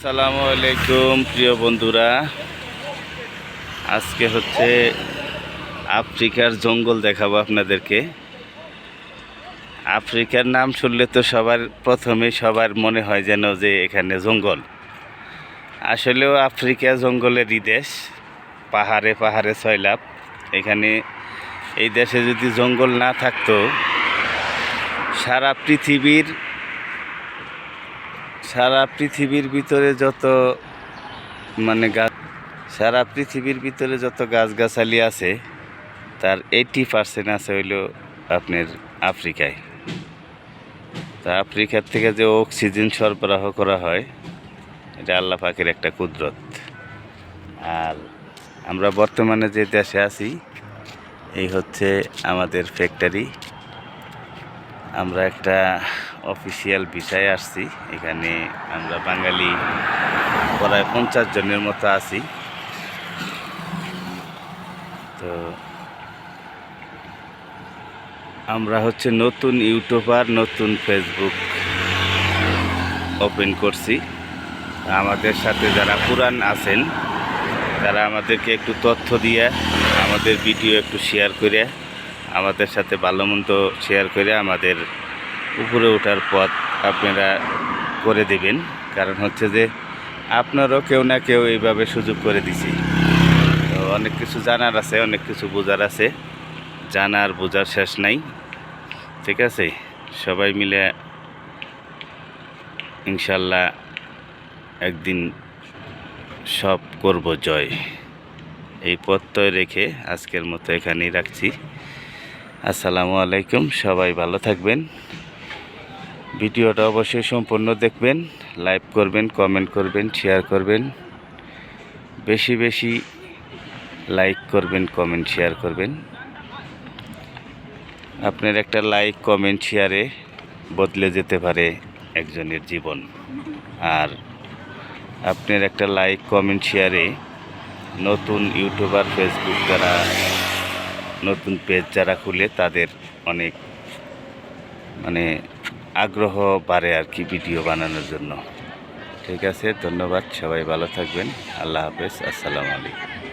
আসসালামু আলাইকুম, প্রিয় বন্ধুরা। আজকে হচ্ছে আফ্রিকার জঙ্গল দেখাবো আপনাদেরকে। আফ্রিকার নাম শুনলে তো সবার প্রথমে সবার মনে হয় যেন যে এখানে জঙ্গল। আসলেও আফ্রিকা জঙ্গলেরই দেশ। পাহাড়ে পাহাড়ে সয়লাভ এখানে এই দেশে যদি জঙ্গল না থাকতো, সারা পৃথিবীর সারা পৃথিবীর ভিতরে যত মানে গাছ সারা পৃথিবীর ভিতরে যত গাছগাছালি আছে, তার এইটি পার্সেন্ট আছে হইল আপনার আফ্রিকায়। তা আফ্রিকার থেকে যে অক্সিজেন সরবরাহ করা হয়, এটা আল্লাহ পাকের একটা কুদরত। আর আমরা বর্তমানে যে দেশে আছি, এই হচ্ছে আমাদের ফ্যাক্টরি আমরা একটা অফিসিয়াল বিষয়ে আসছি। এখানে আমরা বাঙালি প্রায় পঞ্চাশ জনের মতো আছি। তো আমরা হচ্ছে নতুন ইউটিউবার, নতুন ফেসবুক ওপেন করছি। আমাদের সাথে যারা পুরান আছেন, তারা আমাদেরকে একটু তথ্য দিয়ে, আমাদের ভিডিও একটু শেয়ার করে, আমাদের সাথে ভালো মন্দ শেয়ার করে আমাদের উপরে ওঠার পথ আপনারা করে দেবেন। কারণ হচ্ছে যে আপনারও কেউ না কেউ এইভাবে সুযোগ করে দিছি। তো অনেক কিছু জানার আছে, অনেক কিছু বোঝার আছে। জানার, বোঝার শেষ নাই। ঠিক আছে? সবাই মিলে ইনশাল্লাহ একদিন সব করব জয়। এই প্রত্যয় রেখে আজকের মতো এখানেই রাখছি। আসসালামু আলাইকুম, সবাই ভালো থাকবেন। ভিডিওটা অবশ্যই সম্পূর্ণ দেখবেন, লাইক করবেন কমেন্ট করবেন শেয়ার করবেন। বেশি বেশি লাইক করবেন কমেন্ট শেয়ার করবেন। আপনার একটা লাইক কমেন্ট শেয়ারে বদলে যেতে পারে একজনের জীবন। আর আপনার একটা লাইক কমেন্ট শেয়ারে নতুন ইউটিউবার ফেসবুক যারা, নতুন পেজ যারা খুলে তাদের অনেক মানে আগ্রহ বাড়ে আর কি ভিডিও বানানোর জন্য। ঠিক আছে, ধন্যবাদ, সবাই ভালো থাকবেন। আল্লাহ হাফেজ, আসসালামু আলাইকুম।